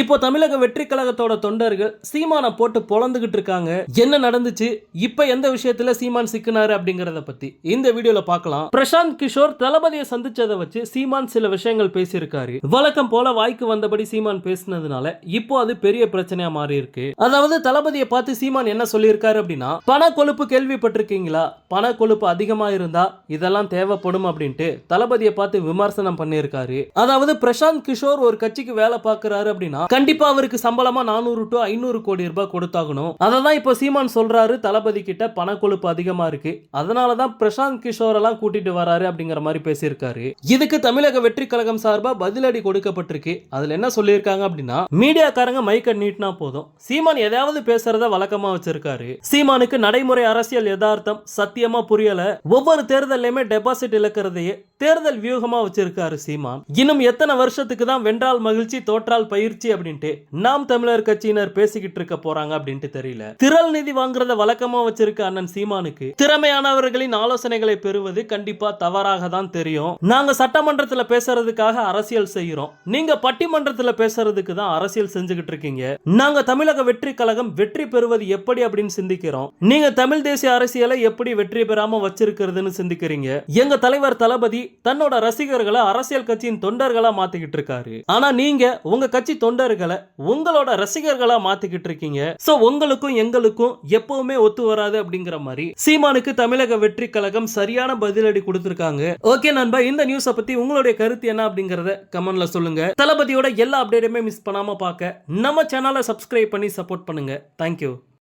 இப்போ தமிழக வெற்றி கழகத்தோட தொண்டர்கள் சீமானை போட்டு பொழந்துகிட்டு இருக்காங்க. என்ன நடந்துச்சு? இப்ப எந்த விஷயத்துல சீமான் சிக்கினாரு அப்படிங்கறத பத்தி இந்த வீடியோல பார்க்கலாம். பிரசாந்த் கிஷோர் தளபதியை சந்திச்சதை வச்சு சீமான் சில விஷயங்கள் பேசியிருக்காரு. வழக்கம் போல வாய்க்கு வந்தபடி சீமான் பேசினதுனால இப்போ அது பெரிய பிரச்சனையா மாறி இருக்கு அதாவது தளபதியை பார்த்து சீமான் என்ன சொல்லியிருக்காரு அப்படின்னா பண கொழுப்பு கேள்விப்பட்டிருக்கீங்களா? பண கொழுப்பு அதிகமா இருந்தா இதெல்லாம் தேவைப்படும் அப்படின்ட்டு தளபதியை பார்த்து விமர்சனம் பண்ணியிருக்காரு. அதாவது பிரசாந்த் கிஷோர் ஒரு கட்சிக்கு வேலை பார்க்கறாரு அப்படின்னா கண்டிப்பா அவருக்கு சம்பளமா நானூறு டு ஐநூறு கோடி ரூபாய் கொடுத்தாகணும். அதை தான் இப்போ சீமான் சொல்றாரு தளபதி கிட்ட பண கொழுப்பு அதிகமா இருக்கு. அதனால தான் பிரசாந்த் கிஷோர் எல்லாம் கூட்டிட்டு வராரு அப்படிங்கிற மாதிரி பேசியிருக்காரு. இதுக்கு தமிழக வெற்றி கழகம் சார்பா பதிலடி கொடுக்கப்பட்டிருக்கு. அதுல என்ன சொல்லியிருக்காங்க அப்படின்னா மீடியாக்காரங்க மைக்க நீட்டினா போதும். சீமான் எதையாவது பேசுறத வழக்கமா வச்சிருக்காரு. சீமானுக்கு நடைமுறை அரசியல் யதார்த்தம் சத்தியமா புரியல. ஒவ்வொரு தேர்தலையுமே டெபாசிட் இழக்கிறதையே தேர்தல் வியூகமா வச்சிருக்காரு சீமான் இன்னும் எத்தனை வருஷத்துக்கு தான் வென்றால் மகிழ்ச்சி தோற்றால் பயிற்சி அப்படின்ட்டு நாம் தமிழர் கட்சியினர் பேசிக்கிட்டு இருக்க போறாங்க அப்படின்ட்டு தெரியல. திரள் நிதி வாங்குறத வழக்கமா வச்சிருக்க அண்ணன் சீமானுக்கு திறமையானவர்களின் ஆலோசனைகளை பெறுவது கண்டிப்பா தவறாக தான் தெரியும். நாங்க சட்டமன்றத்துல பேசுறதுக்காக அரசியல் செய்யறோம் நீங்க பட்டிமன்றத்துல பேசுறதுக்கு தான் அரசியல் செஞ்சுக்கிட்டு இருக்கீங்க. நாங்க தமிழக வெற்றி கழகம் வெற்றி பெறுவது எப்படி அப்படின்னு சிந்திக்கிறோம். நீங்க தமிழ் தேசிய அரசியலை எப்படி வெற்றி பெறாம வச்சிருக்கிறதுன்னு சிந்திக்கிறீங்க. எங்க தலைவர் தளபதி தன்னோட ரசிகர்களை அரசியல் கட்சியின் தொண்டர்களா மாத்திக்கிட்டு இருக்காரு. ஆனா நீங்க உங்க கட்சி தொண்டர்களை உங்களோட ரசிகர்களா மாத்திக்கிட்டு இருக்கீங்க. சோ உங்களுக்கும் எங்களுக்கும் எப்பவுமே ஒத்து வராது அப்படிங்கிற மாதிரி சீமானுக்கு தமிழக வெற்றி கழகம் சரியான பதிலடி கொடுத்திருக்காங்க. ஓகே நண்பா இந்த நியூஸ பத்தி உங்களுடைய கருத்து என்ன அப்படிங்கறத கமெண்ட்ல சொல்லுங்க. தளபதியோட எல்லா அப்டேட்டுமே மிஸ் பண்ணாம பார்க்க நம்ம சேனலை சப்ஸ்கிரைப் பண்ணி சப்போர்ட் பண்ணுங்க. தேங்க்யூ